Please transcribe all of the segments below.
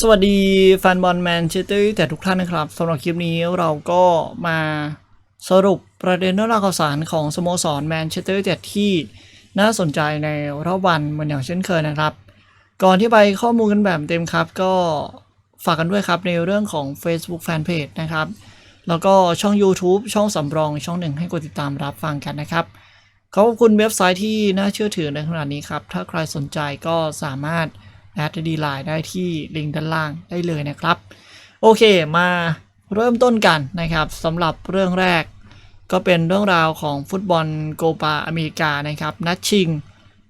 สวัสดีแฟนบอลแมนเชสเตอร์แต่ทุกท่านนะครับสำหรับคลิปนี้เราก็มาสรุปประเด็นเรื่องราวข่าวสารของสโมสรแมนเชสเตอร์เจ็ดที่น่าสนใจในรอบวันเหมือนอย่างเช่นเคยนะครับ ก่อนที่ไปข้อมูลกันแบบเต็มครับ ก็ฝากกันด้วยครับในเรื่องของ Facebook Fanpage นะครับ แล้วก็ช่อง YouTube ช่องสำรองช่องหนึ่งให้กดติดตามรับฟังกันนะครับขอบคุณเว็บไซต์ที่น่าเชื่อถือในขณะนี้ครับ ถ้าใครสนใจก็สามารถ แอดดีไลน์ได้ที่ลิงก์ด้านล่างได้เลยนะครับ โอเคมาเริ่มต้นกันนะครับสำหรับเรื่องแรก ก็เป็นเรื่องราวของฟุตบอลโกปาอเมริกานะครับนัดชิง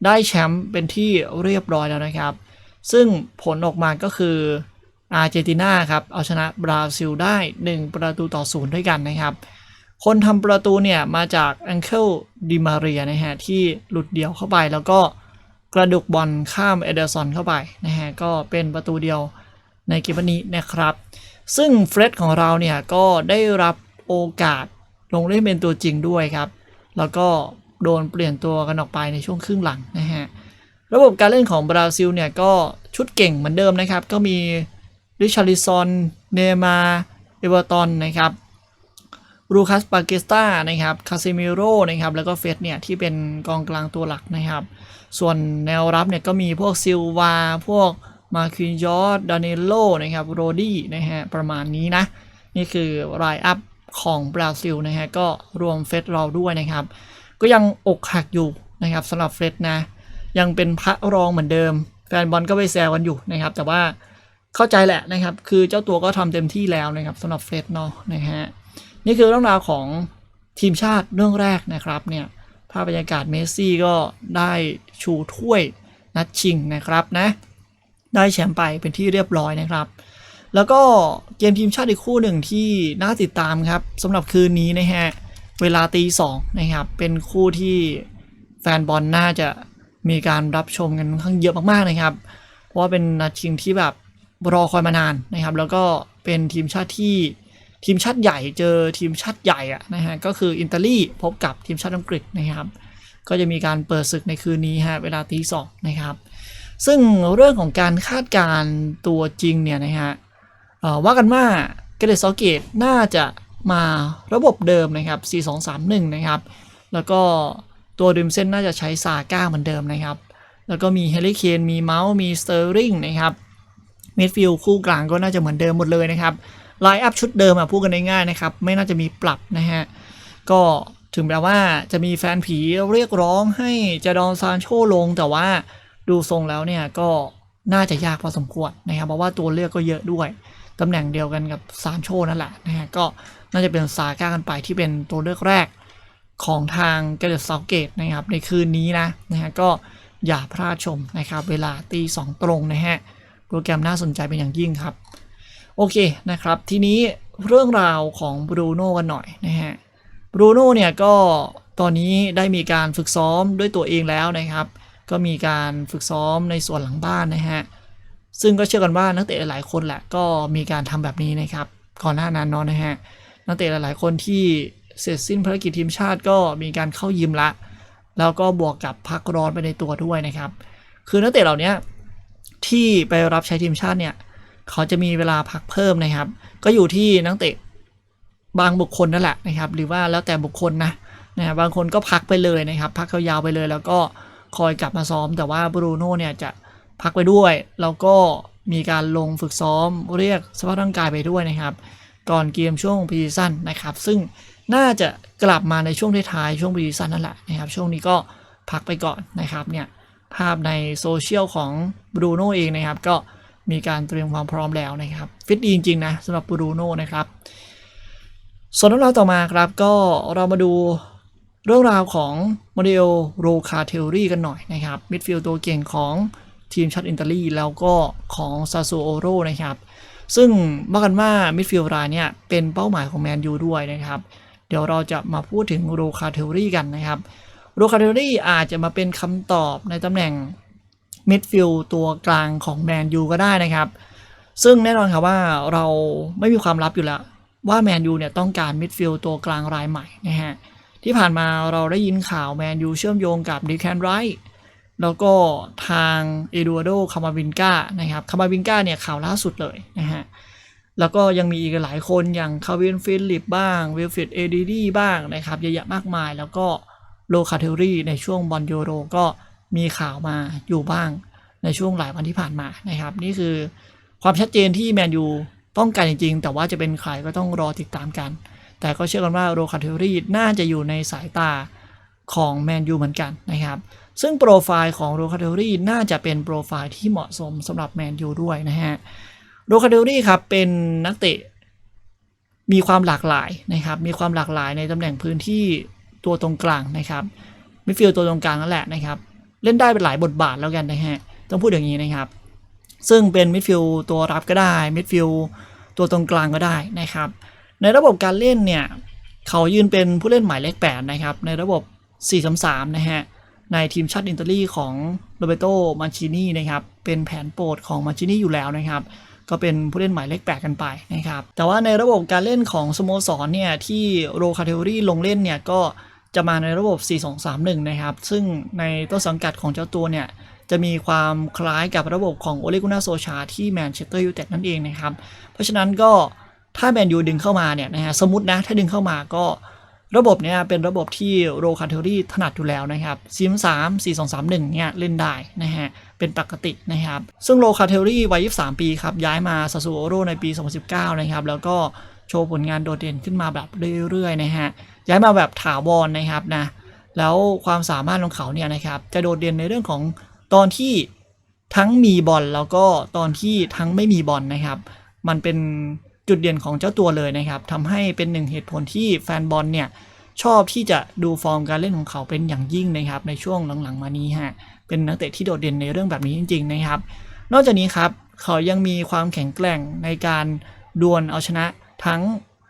ได้แชมป์เป็นที่เรียบร้อยแล้วนะครับ ซึ่งผลออกมาก็คืออาร์เจนตินาครับเอาชนะบราซิลได้ 1 ประตูต่อศูนย์ด้วยกันนะครับ คนทำประตูเนี่ยมาจากแองเคิลดิมาเรียนะฮะที่หลุดเดี่ยวเข้าไปแล้วก็ กระดุกบอลข้ามเอเดอร์สันเข้าไปนะฮะก็เป็นประตูเดียวในเกมนี้นะครับ ซึ่งเฟร็ดของเราเนี่ยก็ได้รับโอกาสลงเล่นเป็นตัวจริงด้วยครับ แล้วก็โดนเปลี่ยนตัวกันออกไปในช่วงครึ่งหลังนะฮะระบบการเล่นของบราซิลเนี่ยก็ชุดเก่งเหมือนเดิมนะครับ ก็มีริชาริซอนเนมาเอเวอร์ตันนะครับรูคัสปาเกสตานะครับคาซิมิโร่นะครับแล้วก็เฟสเนี่ยที่เป็นกองกลางตัวหลักนะครับ ส่วนแนวรับเนี่ยก็มีพวกซิลวา พวกมาคินยอร์ดานิโลนะครับ โรดี้นะฮะ ประมาณนี้นะ นี่คือรายอัพของบราซิลนะฮะ ก็รวมเฟสเราด้วยนะครับ ก็ยังอกหักอยู่นะครับสำหรับเฟสนะ ยังเป็นพระรองเหมือนเดิม แฟนบอลก็ไปแซวกันอยู่นะครับ แต่ว่าเข้าใจแหละนะครับ คือเจ้าตัวก็ทำเต็มที่แล้วนะครับสำหรับเฟสเนาะนะฮะ นี่คือเรื่องราวของทีมชาติเรื่องแรกนะครับเนี่ยภาพบรรยากาศเมสซี่ก็ได้ ชูถ้วยนัดชิงนะครับนะได้แชมป์ไปเป็นที่เรียบร้อยนะครับ แล้วก็เกมทีมชาติอีกคู่หนึ่งที่น่าติดตามครับสำหรับคืนนี้นะฮะเวลาตีสองนะครับ เป็นคู่ที่แฟนบอลน่าจะมีการรับชมกันค่อนข้างเยอะมากๆนะครับ เพราะว่าเป็นนัดชิงที่แบบรอคอยมานานนะครับ แล้วก็เป็นทีมชาติที่ทีมชาติใหญ่เจอทีมชาติใหญ่อะนะฮะก็คืออิตาลีพบกับทีมชาติอังกฤษนะครับ ก็จะมีการเปิดศึกในคืนนี้ฮะเวลาตีสองนะครับ ซึ่งเรื่องของการคาดการ์ตัวจริงเนี่ยนะฮะว่ากันว่าเกเรซอเกตน่าจะมาระบบเดิมนะครับ 4-2-3-1 นะครับ แล้วก็ตัวริมเส้นน่าจะใช้ซาก้าเหมือนเดิมนะครับ แล้วก็มีเฮลิเคนมีเมาส์มีสเตอร์ริงนะครับมิดฟิลด์คู่กลางก็น่าจะเหมือนเดิมหมดเลยนะครับไลน์อัพชุดเดิมอะพูดกันง่ายๆนะครับ ไม่น่าจะมีปรับนะฮะ ก็ ถึงแม้ว่าจะมีแฟนผีเรียกร้องให้จาดอนซานโชลง แต่ว่าดูทรงแล้วเนี่ยก็น่าจะยากพอสมควรนะครับ เพราะว่าตัวเลือกก็เยอะด้วย ตำแหน่งเดียวกันกับซานโชนั่นแหละนะฮะก็น่าจะเป็นซาก้ากันไปที่เป็นตัวเลือกแรกของทางเกเรตเซาเกตนะครับ ในคืนนี้นะนะฮะก็อย่าพลาดชมนะครับ เวลาตีสองตรงนะฮะโปรแกรมน่าสนใจเป็นอย่างยิ่งครับ โอเคนะครับ ทีนี้เรื่องราวของบรูโน่กันหน่อยนะฮะ บรูโน่เนี่ยก็ตอนนี้ได้มีการฝึกซ้อมด้วยตัวเองแล้วนะครับ ก็มีการฝึกซ้อมในส่วนหลังบ้านนะฮะซึ่งก็เชื่อกันว่านักเตะหลายคนแหละก็มีการทำแบบนี้นะครับก่อนหน้านั้นเนาะนะฮะนักเตะหลายๆคนที่เสร็จสิ้นภารกิจทีมชาติก็มีการเข้ายิมละ แล้วก็บวกกับพักร้อนไปในตัวด้วยนะครับ คือนักเตะเหล่านี้ที่ไปรับใช้ทีมชาติเนี่ย เขาจะมีเวลาพักเพิ่มนะครับ ก็อยู่ที่นักเตะ บางบุคคลนั่นแหละนะครับ หรือว่าแล้วแต่บุคคลนะนะบางคนก็พักไปเลยนะครับ พักยาวๆไปเลย แล้วก็คอยกลับมาซ้อม แต่ว่าบรูโน่เนี่ยจะพักไปด้วย แล้วก็มีการลงฝึกซ้อมเรียกสภาพร่างกายไปด้วยนะครับ ก่อนเกมช่วงพีซีซั่นนะครับ ซึ่งน่าจะกลับมาในช่วงท้ายๆช่วงพีซีซั่นนั่นแหละนะครับ ช่วงนี้ก็พักไปก่อนนะครับเนี่ยภาพในโซเชียลของบรูโน่เองนะครับ ก็มีการเตรียมความพร้อมแล้วนะครับ ฟิตดีจริงๆนะสำหรับบรูโน่นะครับ ส่วนเรื่องราวต่อมาครับก็เรามาดูเรื่องราวของโมเดลโรคาเทลรี่กันหน่อยนะครับมิดฟิลด์ตัวเก่งของทีมชาติอิตาลีแล้วก็ของซาซูโอโรนะครับ ซึ่งว่ากันว่ามิดฟิลด์รายเนี่ยเป็นเป้าหมายของแมนยูด้วยนะครับ เดี๋ยวเราจะมาพูดถึงโรคาเทลรี่กันนะครับโรคาเทลรี่อาจจะมาเป็นคำตอบในตำแหน่งมิดฟิลด์ตัวกลางของแมนยูก็ได้นะครับ ซึ่งแน่นอนครับว่าเราไม่มีความลับอยู่แล้ว ว่าแมนยูเนี่ยต้องการมิดฟิลด์ตัวกลางรายใหม่นะฮะที่ผ่านมาเราได้ยินข่าวแมนยูเชื่อมโยงกับดีแคนไรท์แล้วก็ทางเอดูโดคามาวินกานะครับคามาวินกาเนี่ยข่าวล่าสุดเลยนะฮะแล้วก็ยังมีอีกหลายคนอย่างคาวินฟิลิปบ้างวิลฟิดเอดีดีบ้างนะครับเยอะแยะมากมาย แล้วก็โลคาเทอรี่ในช่วงบอลยูโรก็มีข่าวมาอยู่บ้างในช่วงหลายวันที่ผ่านมานะครับ นี่คือความชัดเจนที่แมนยู ต้องการจริงๆ แต่ว่าจะเป็นใครก็ต้องรอติดตามกัน แต่ก็เชื่อกันว่าโลคาเทอรี่น่าจะอยู่ในสายตาของแมนยูเหมือนกันนะครับ ซึ่งโปรไฟล์ของโรคาเทอรี่น่าจะเป็นโปรไฟล์ที่เหมาะสมสำหรับแมนยูด้วยนะฮะโรคาเดลลี่ครับเป็นนักเตะมีความหลากหลายนะครับ มีความหลากหลายในตำแหน่งพื้นที่ตัวตรงกลางนะครับมิดฟิลด์ตัวตรงกลางนั่นแหละนะครับ เล่นได้เป็นหลายบทบาทแล้วกันนะฮะ ต้องพูดอย่างนี้นะครับ ซึ่งเป็นมิดฟิลตัวรับก็ได้มิดฟิลตัวตรงกลางก็ได้นะครับ ในระบบการเล่นเนี่ย เขายืนเป็นผู้เล่นหมายเลข8นะครับ ในระบบ 4-3-3 นะฮะ ในทีมชาติอิตาลีของโรเบโตมาชินีนะครับ เป็นแผนโปรดของมาชินีอยู่แล้วนะครับ ก็เป็นผู้เล่นหมายเลขแปดกันไปนะครับ แต่ว่าในระบบการเล่นของสโมสรเนี่ย ที่โรคาเทอรี่ลงเล่นเนี่ยก็จะมาในระบบ 4-2-3-1 นะครับ ซึ่งในต้นสังกัดของเจ้าตัวเนี่ย จะมีความคล้ายกับระบบของโอเลกุนาโซชาที่แมนเชสเตอร์ยูไนเต็ดนั่นเองนะครับ เพราะฉะนั้นก็ถ้าแมนยูดึงเข้ามาเนี่ยนะฮะสมมตินะถ้าดึงเข้ามาก็ระบบเนี่ยเป็นระบบที่โรคาเทอรี่ถนัดอยู่แล้วนะครับซีมสามสี่สองสามหนึ่งเนี่ยเล่นได้นะฮะเป็นปกตินะครับ ซึ่งโลคาเทลลี่วัย 23 ปีครับ ย้ายมาซาซูโอโรในปี 2019 นะครับ แล้วก็โชว์ผลงานโดดเด่นขึ้นมาแบบเรื่อยๆนะฮะย้ายมาแบบถาวรนะครับนะแล้วความสามารถของเขาเนี่ยนะครับจะโดดเด่นในเรื่องของ ตอนที่ทั้งมีบอลแล้วก็ตอนที่ทั้งไม่มีบอลนะครับ มันเป็นจุดเด่นของเจ้าตัวเลยนะครับทำให้เป็นหนึ่งเหตุผลที่แฟนบอลเนี่ยชอบที่จะดูฟอร์มการเล่นของเขาเป็นอย่างยิ่งนะครับ ในช่วงหลังๆมานี้ฮะเป็นนักเตะที่โดดเด่นในเรื่องแบบนี้จริง ๆ นะครับ นอกจากนี้ครับเขายังมีความแข็งแกร่งในการดวลเอาชนะทั้ง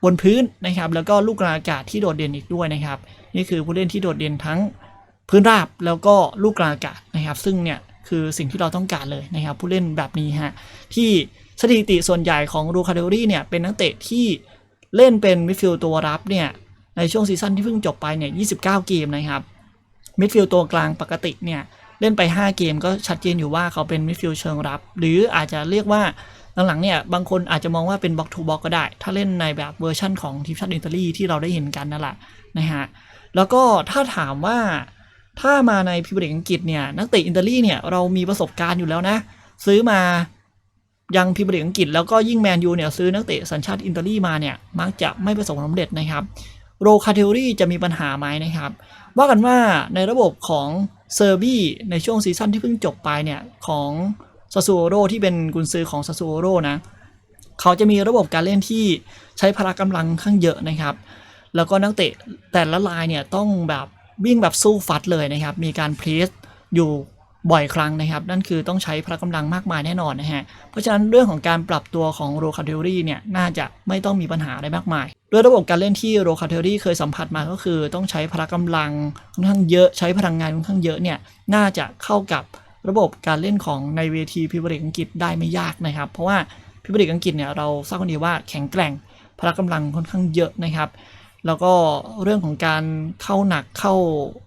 บนพื้นนะครับ แล้วก็ลูกกลางอากาศที่โดดเด่นอีกด้วยนะครับ นี่คือผู้เล่นที่โดดเด่นทั้ง พื้นราบแล้วก็ลูกกลางอากาศนะครับ ซึ่งเนี่ยคือสิ่งที่เราต้องการเลยนะครับ ผู้เล่นแบบนี้ฮะที่สถิติส่วนใหญ่ของรูคาเดลรี่เนี่ยเป็นนักเตะที่เล่นเป็นมิดฟิลด์ตัวรับเนี่ยในช่วงซีซั่นที่เพิ่งจบไปเนี่ย 29 เกมนะครับมิดฟิลด์ตัวกลางปกติเนี่ยเล่นไป 5 เกมก็ชัดเจนอยู่ว่าเขาเป็นมิดฟิลด์เชิงรับ หรืออาจจะเรียกว่าหลังๆเนี่ยบางคนอาจจะมองว่าเป็นบล็อกทูบล็อกก็ได้ ถ้าเล่นในแบบเวอร์ชั่นของทีมชาติอิตาลีที่เราได้เห็นกันนั่นแหละนะฮะแล้วก็ถ้าถามว่า ถ้ามาในพรีเมียร์ลีกอังกฤษเนี่ยนักเตะอิตาลีเนี่ยเรามีประสบการณ์อยู่แล้วนะ ซื้อมายังพรีเมียร์ลีกอังกฤษแล้วก็ยิ่งแมนยูเนี่ยซื้อนักเตะสัญชาติอิตาลีมาเนี่ยมักจะไม่ประสบความสำเร็จนะครับโรคาเทอรี่จะมีปัญหาไหมนะครับ ว่ากันว่าในระบบของเซอร์บี้ในช่วงซีซั่นที่เพิ่งจบไปเนี่ยของซาซูโรที่เป็นกุนซือของซาซูโรนะเขาจะมีระบบการเล่นที่ใช้พละกำลังข้างเยอะนะครับ แล้วก็นักเตะแต่ละลายเนี่ยต้องแบบ วิ่งแบบสู้ฟัดเลยนะครับ มีการเพรสอยู่บ่อยครั้งนะครับ นั่นคือต้องใช้พละกำลังมากมายแน่นอนนะฮะ เพราะฉะนั้นเรื่องของการปรับตัวของโรคาเทอรี่เนี่ยน่าจะไม่ต้องมีปัญหาอะไรมากมาย ด้วยระบบการเล่นที่โรคาเทอรี่เคยสัมผัสมาก็คือ ต้องใช้พละกำลังค่อนข้างเยอะใช้พลังงานค่อนข้างเยอะเนี่ยน่าจะเข้ากับระบบการเล่นของในเวทีพรีเมียร์ลีกอังกฤษได้ไม่ยากนะครับ เพราะว่าพรีเมียร์ลีกอังกฤษเนี่ยเราทราบกันดีว่าแข็งแกร่งพละกำลังค่อนข้างเยอะนะครับ แล้วก็เรื่องของการเข้าหนักเข้า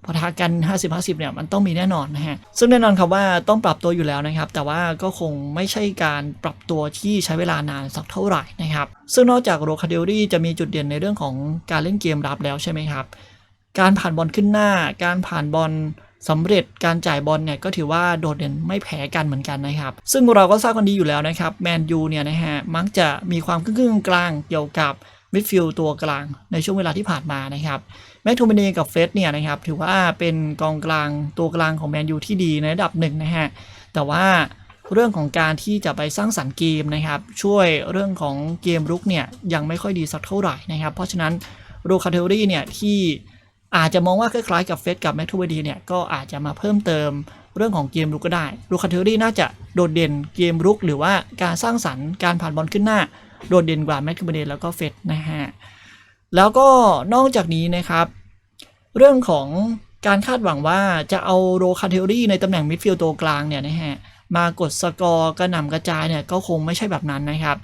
ปะทะกัน 50-50 เนี่ยมันต้องมีแน่นอนนะฮะ ซึ่งแน่นอนครับว่าต้องปรับตัวอยู่แล้วนะครับ แต่ว่าก็คงไม่ใช่การปรับตัวที่ใช้เวลานานสักเท่าไหร่นะครับ ซึ่งนอกจากโรคาเดลรี่จะมีจุดเด่นในเรื่องของการเล่นเกมรับแล้วใช่ไหมครับ การผ่านบอลขึ้นหน้า การผ่านบอลสำเร็จการจ่ายบอลเนี่ยก็ถือว่าโดดเด่นไม่แพ้กันเหมือนกันนะครับ ซึ่งเราก็ทราบกันดีอยู่แล้วนะครับแมนยูเนี่ยนะฮะมักจะมีความครึ่งกลางเกี่ยวกับ มิดฟิลด์ตัวกลางในช่วงเวลาที่ผ่านมานะครับแม็กโทมินีกับเฟสเนี่ยนะครับถือว่าเป็นกองกลางตัวกลางของแมนยูที่ดีในระดับหนึ่งนะฮะแต่ว่าเรื่องของการที่จะไปสร้างสรรค์เกมนะครับ ช่วยเรื่องของเกมรุกเนี่ยยังไม่ค่อยดีสักเท่าไหร่นะครับ เพราะฉะนั้นโรคาเทอรี่เนี่ยที่อาจจะมองว่าคล้ายๆกับเฟสกับแมททูเวดีเนี่ยก็อาจจะมาเพิ่มเติมเรื่องของเกมรุกก็ได้โรคาเทอรี่น่าจะโดดเด่นเกมรุก หรือว่าการสร้างสรรค์การผ่านบอลขึ้นหน้า โดดเด่นกว่าแมคคิเบเดแล้วก็เฟดนะฮะ แล้วก็นอกจากนี้นะครับ เรื่องของการคาดหวังว่าจะเอาโรคาเทอรี่ในตำแหน่งมิดฟิลด์ตัวกลางเนี่ยนะฮะมากดสกอร์กระหน่ำกระจายเนี่ยก็คงไม่ใช่แบบนั้นนะครับ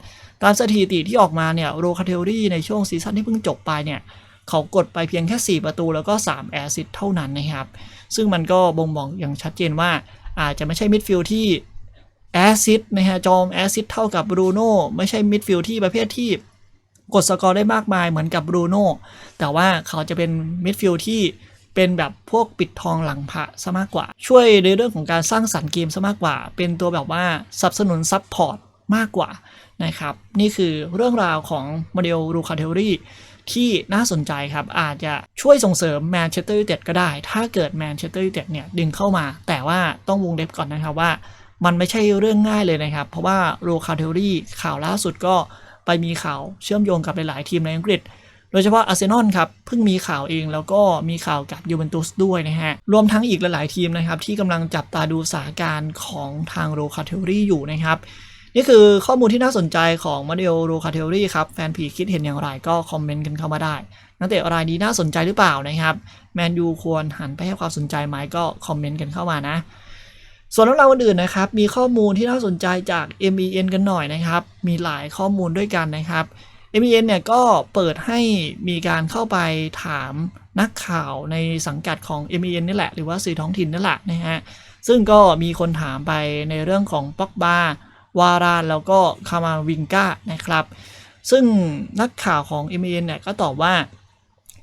ตามสถิติที่ออกมาเนี่ยโรคาเทอรี่ในช่วงซีซั่นที่เพิ่งจบไปเนี่ยเขากดไปเพียงแค่ 4 ประตูแล้วก็ 3 แอซิสเท่านั้นนะครับ ซึ่งมันก็บ่งบอกอย่างชัดเจนว่าอาจจะไม่ใช่มิดฟิลด์ที่ แอซิดนะฮะจอมแอซิดเท่ากับบรูโน่ไม่ใช่มิดฟิลด์ที่ประเภทที่กดสกอร์ได้มากมายเหมือนกับบรูโน่แต่ว่าเขาจะเป็นมิดฟิลด์ที่เป็นแบบพวกปิดทองหลังพระซะมากกว่า ช่วยในเรื่องของการสร้างสรรค์เกมซะมากกว่า เป็นตัวแบบว่าสนับสนุนซับพอร์ตมากกว่านะครับนี่คือเรื่องราวของโมเดลรูคาเทลรี่ที่น่าสนใจครับ อาจจะช่วยส่งเสริมแมนเชสเตอร์ยูไนเต็ดก็ได้ ถ้าเกิดแมนเชสเตอร์ยูไนเต็ดเนี่ยดึงเข้ามา แต่ว่าต้องวงเล็บก่อนนะครับว่า มันไม่ใช่เรื่องง่ายเลยนะครับ เพราะว่าโรคาเทลรี่ข่าวล่าสุดก็ไปมีข่าวเชื่อมโยงกับหลายๆทีมในอังกฤษ โดยเฉพาะอาร์เซนอลครับ เพิ่งมีข่าวเองแล้วก็มีข่าวกับยูเวนตุสด้วยนะฮะ รวมทั้งอีกหลายๆทีมนะครับ ที่กำลังจับตาดูสถานการณ์ของทางโรคาเทลรี่อยู่นะครับ นี่คือข้อมูลที่น่าสนใจของโมเดลโรคาเทลรี่ครับ แฟนผีคิดเห็นอย่างไรก็คอมเมนต์กันเข้ามาได้ นักเตะรายนี้น่าสนใจหรือเปล่านะครับแมนยูควรหันไปให้ความสนใจไหมก็คอมเมนต์กันเข้ามานะ ส่วนเรื่องราวอื่นๆนะครับ มีข้อมูลที่น่าสนใจจาก MEN กันหน่อยนะครับ มีหลายข้อมูลด้วยกันนะครับ MEN เนี่ยก็เปิดให้มีการเข้าไปถามนักข่าวในสังกัดของ MEN นี่แหละ หรือว่าสื่อท้องถิ่นนั่นแหละนะฮะ ซึ่งก็มีคนถามไปในเรื่องของป็อกบา วาราน แล้วก็คามาวิงก้านะครับ ซึ่งนักข่าวของ MEN เนี่ยก็ตอบว่า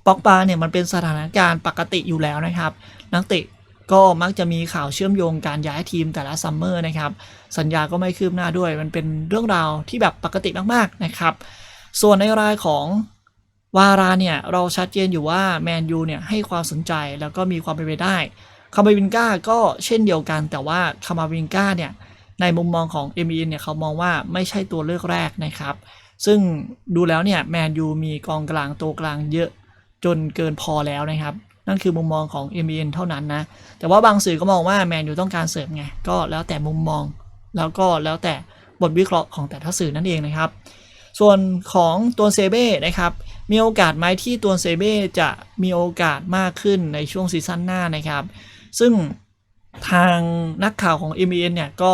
ป็อกบาเนี่ยมันเป็นสถานการณ์ปกติอยู่แล้วนะครับ นักเตะ ก็มักจะมีข่าวเชื่อมโยงการย้ายทีมแต่ละซัมเมอร์นะครับ สัญญาก็ไม่คืบหน้าด้วย มันเป็นเรื่องราวที่แบบปกติมากๆนะครับ ส่วนในรายของวาราเนี่ย เราชัดเจนอยู่ว่าแมนยูเนี่ยให้ความสนใจแล้วก็มีความเป็นไปได้คามาวินก้าก็เช่นเดียวกันแต่ว่าคามาวินก้าเนี่ยในมุมมองของ m อเนี่ยเขามองว่าไม่ใช่ตัวเลือกแรกนะครับ ซึ่งดูแล้วเนี่ยแมนยูมีกองกลางตัวกลางเยอะจนเกินพอแล้วนะครับ นั่นคือมุมมองของ m อเท่านั้นนะ แต่ว่าบางสื่อก็มองว่าแมนยูต้องการเสริมไง ก็แล้วแต่มุมมอง แล้วก็แล้วแต่บทวิเคราะห์ของแต่ละสื่อนั่นเองนะครับ ส่วนของตัวเซเบ้นะครับ มีโอกาสไหมที่ตัวเซเบ้จะมีโอกาสมากขึ้นในช่วงซีซั่นหน้านะครับ ซึ่งทางนักข่าวของ m อเนี่ยก็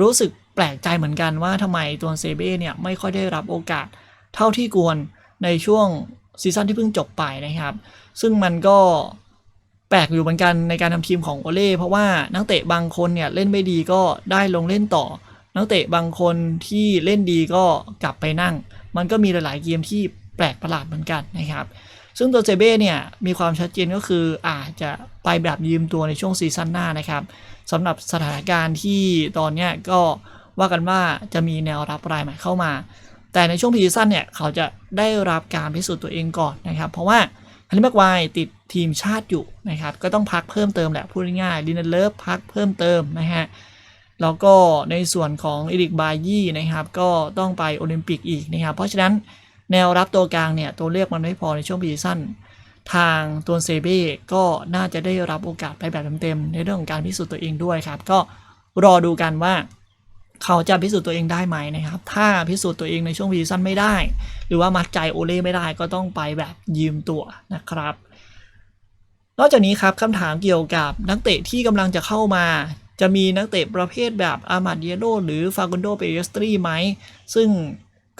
รู้สึกแปลกใจเหมือนกันว่าทำไมตัวเซเบ้เนี่ยไม่ค่อยได้รับโอกาสเท่าที่ควรในช่วง ซีซั่นที่เพิ่งจบไปนะครับ ซึ่งมันก็แปลกอยู่เหมือนกันในการทำทีมของโอเล่เพราะว่านักเตะบางคนเนี่ยเล่นไม่ดีก็ได้ลงเล่นต่อ นักเตะบางคนที่เล่นดีก็กลับไปนั่ง มันก็มีหลาย ๆ เกมที่แปลกประหลาดเหมือนกันนะครับ ซึ่งตัวเซเบ้เนี่ยมีความชัดเจนก็คืออาจจะไปแบบยืมตัวในช่วงซีซั่นหน้านะครับสำหรับสถานการณ์ที่ตอนเนี้ยก็ว่ากันว่าจะมีแนวรับรายใหม่เข้ามา แต่ในช่วงพีซีซั่นเนี่ยเขาจะได้รับการพิสูจน์ตัวเองก่อนนะครับ เพราะว่าฮันนี่แม็กไวติดทีมชาติอยู่นะครับ ก็ต้องพักเพิ่มเติมแหละพูดง่ายๆดินเลิฟพักเพิ่มเติมนะฮะแล้วก็ในส่วนของอีริกบายี่นะครับก็ต้องไปโอลิมปิกอีกนะครับ เพราะฉะนั้นแนวรับตัวกลางเนี่ยตัวเลือกมันไม่พอในช่วงพีซีซั่นทางตัวเซเบ้ก็น่าจะได้รับโอกาสไปแบบเต็มๆในเรื่องของการพิสูจน์ตัวเองด้วยครับ ก็รอดูกันว่า เขาจะพิสูจน์ตัวเองได้ไหมนะครับ ถ้าพิสูจน์ตัวเองในช่วงพีซีซั่นไม่ได้ หรือว่ามัดใจโอเล่ไม่ได้ก็ต้องไปแบบยืมตัวนะครับ นอกจากนี้ครับคำถามเกี่ยวกับนักเตะที่กำลังจะเข้ามาจะมีนักเตะประเภทแบบอามาดเยโรหรือฟากุนโดเปเอสตรีไหม ซึ่ง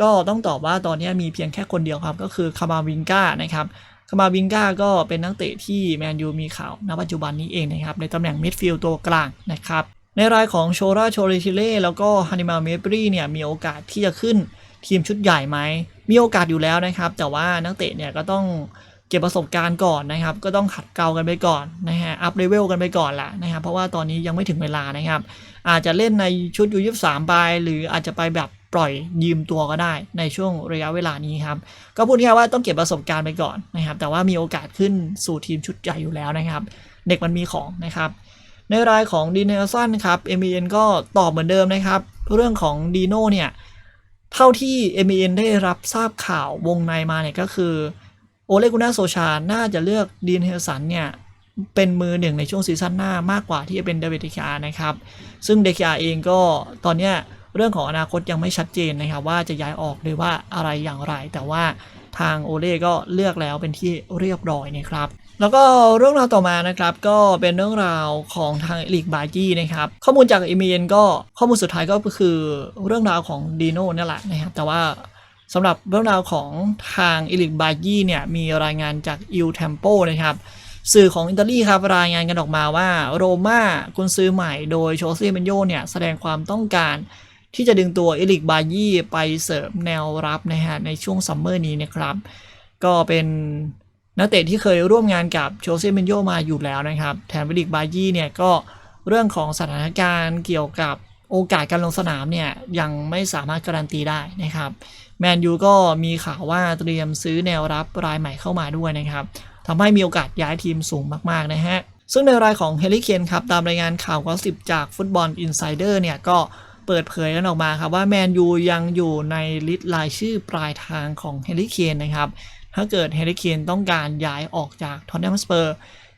ก็ต้องตอบว่าตอนนี้มีเพียงแค่คนเดียวครับ ก็คือคามาวิงกานะครับคามาวิงกาก็เป็นนักเตะที่แมนยูมีข่าวณปัจจุบันนี้เองนะครับ ในตำแหน่งมิดฟิลด์ตัวกลางนะครับ ในรายของโชราโชริชิเล่แล้วก็ฮันนิมาเมบรีเนี่ยมีโอกาสที่จะขึ้นทีมชุดใหญ่ไหม มีโอกาสอยู่แล้วนะครับ แต่ว่านักเตะเนี่ยก็ต้องเก็บประสบการณ์ก่อนนะครับ ก็ต้องขัดเกลากันไปก่อนนะฮะ อัพเลเวลกันไปก่อนแหละนะครับ เพราะว่าตอนนี้ยังไม่ถึงเวลานะครับ อาจจะเล่นในชุดยูยี่สามไปหรืออาจจะไปแบบปล่อยยืมตัวก็ได้ในช่วงระยะเวลานี้ครับ ก็พูดง่ายว่าต้องเก็บประสบการณ์ไปก่อนนะครับ แต่ว่ามีโอกาสขึ้นสู่ทีมชุดใหญ่อยู่แล้วนะครับ เด็กมันมีของนะครับ ในรายของดีเนลสันครับ m อ n ก็ตอบเหมือนเดิมนะครับ เรื่องของดีโน่เนี่ย เท่าที่ m อ n ได้รับทราบข่าววงในมาเนี่ยก็คือ โอเลกุน่าโซชา น่าจะเลือกดีเนลสันเนี่ย เป็นมือหนึ่งในช่วงซีซั่นหน้ามากกว่าที่จะเป็นเดวิดเดคานะครับ ซึ่งเดคาเองก็ตอนเนี้ยเรื่องของอนาคตยังไม่ชัดเจนนะครับว่าจะย้ายออกหรือว่าอะไรอย่างไร แต่ว่าทางโอเล่ก็เลือกแล้วเป็นที่เรียบร้อยนะครับ แล้วก็เรื่องราวต่อมานะครับก็เป็นเรื่องราวของทางลีกบาจี้นะครับข้อมูลจากเอเมนก็ข้อมูลสุดท้ายก็คือเรื่องราวของดีโน่นี่แหละนะครับแต่ว่าสำหรับเรื่องราวของทางเอลิกบาจี้เนี่ยมีรายงานจากอิลเทมโปนะครับสื่อของอิตาลีครับรายงานกันออกมาว่าโรม่ากุนซือใหม่โดยโชเซ่เมนโยเนี่ยแสดงความต้องการที่จะดึงตัวเอลิกบายี่ไปเสริมแนวรับนะฮะในช่วงซัมเมอร์นี้นะครับก็เป็น นักเตะที่เคยร่วมงานกับโชเซ่เมนโยมาอยู่แล้วนะครับแถมเอลิกบายี่เนี่ยก็เรื่องของสถานการณ์เกี่ยวกับโอกาสการลงสนามเนี่ยยังไม่สามารถการันตีได้นะครับแมนยูก็มีข่าวว่าเตรียมซื้อแนวรับรายใหม่เข้ามาด้วยนะครับทำให้มีโอกาสย้ายทีมสูงมากๆนะฮะซึ่งในรายของเฮลิเคนครับตามรายงานข่าวกอสิบจากฟุตบอลอินไซเดอร์เนี่ยก็เปิดเผยกันออกมาครับว่าแมนยูยังอยู่ในลิสต์รายชื่อปลายทางของเฮลิเคนนะครับ ถ้าเกิดเฮลิเคนต้องการย้ายออกจากทอนแนมสเปอร์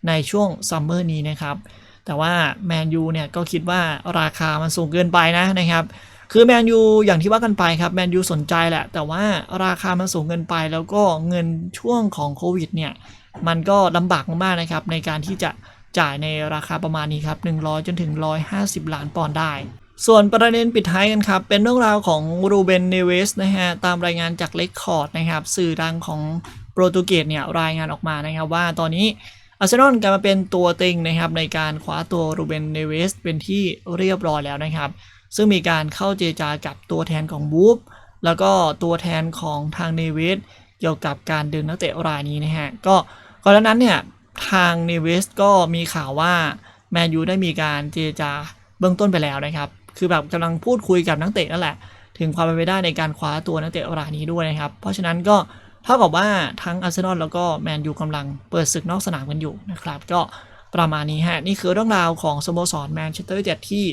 ในช่วงซัมเมอร์นี้นะครับ แต่ว่าแมนยูเนี่ยก็คิดว่าราคามันสูงเกินไปนะนะครับคือแมนยูอย่างที่ว่ากันไปครับแมนยูสนใจแหละ แต่ว่าราคามันสูงเกินไปแล้วก็เงินช่วงของโควิดเนี่ย มันก็ลำบากมากๆนะครับ ในการที่จะจ่ายในราคาประมาณนี้ครับ 100 จนถึง 150 ล้านปอนด์ได้ ส่วนประเด็นปิดท้ายกันครับ เป็นเรื่องราวของรูเบนเนเวสนะฮะตามรายงานจากเลคคอร์ดนะครับ สื่อดังของโปรตุเกสเนี่ยรายงานออกมานะครับว่าตอนนี้อาร์เซนอลกลายมาเป็นตัวเต็งนะครับในการคว้าตัวรูเบนเนเวสเป็นที่เรียบร้อยแล้วนะครับ ซึ่งมีการเข้าเจรจากับตัวแทนของบูฟแล้วก็ตัวแทนของทางเนเวสเกี่ยวกับการดึงนักเตะรายนี้นะฮะก็ก่อนหน้านั้นเนี่ยทางเนเวสก็มีข่าวว่าแมนยูได้มีการเจรจาเบื้องต้นไปแล้วนะครับ คือแบบกำลังพูดคุยกับนักเตะนั่นแหละ ถึงความเป็นไปได้ในการคว้าตัวนักเตะรายนี้ด้วยนะครับ เพราะฉะนั้นก็เท่ากับว่าทั้งอาร์เซนอลแล้วก็แมนยูกำลังเปิดศึกนอกสนามกันอยู่นะครับ ก็ประมาณนี้ฮะ นี่คือเรื่องราวของสโมสรแมนเชสเตอร์ยูไนเต็ดที่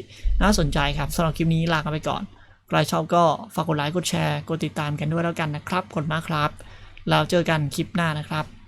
น่าสนใจครับสำหรับคลิปนี้ลากันไปก่อน ใครชอบก็ฝากกดไลค์กดแชร์กดติดตามกันด้วยแล้วกันนะครับขอบคุณมากครับ แล้วเจอกันคลิปหน้านะครับ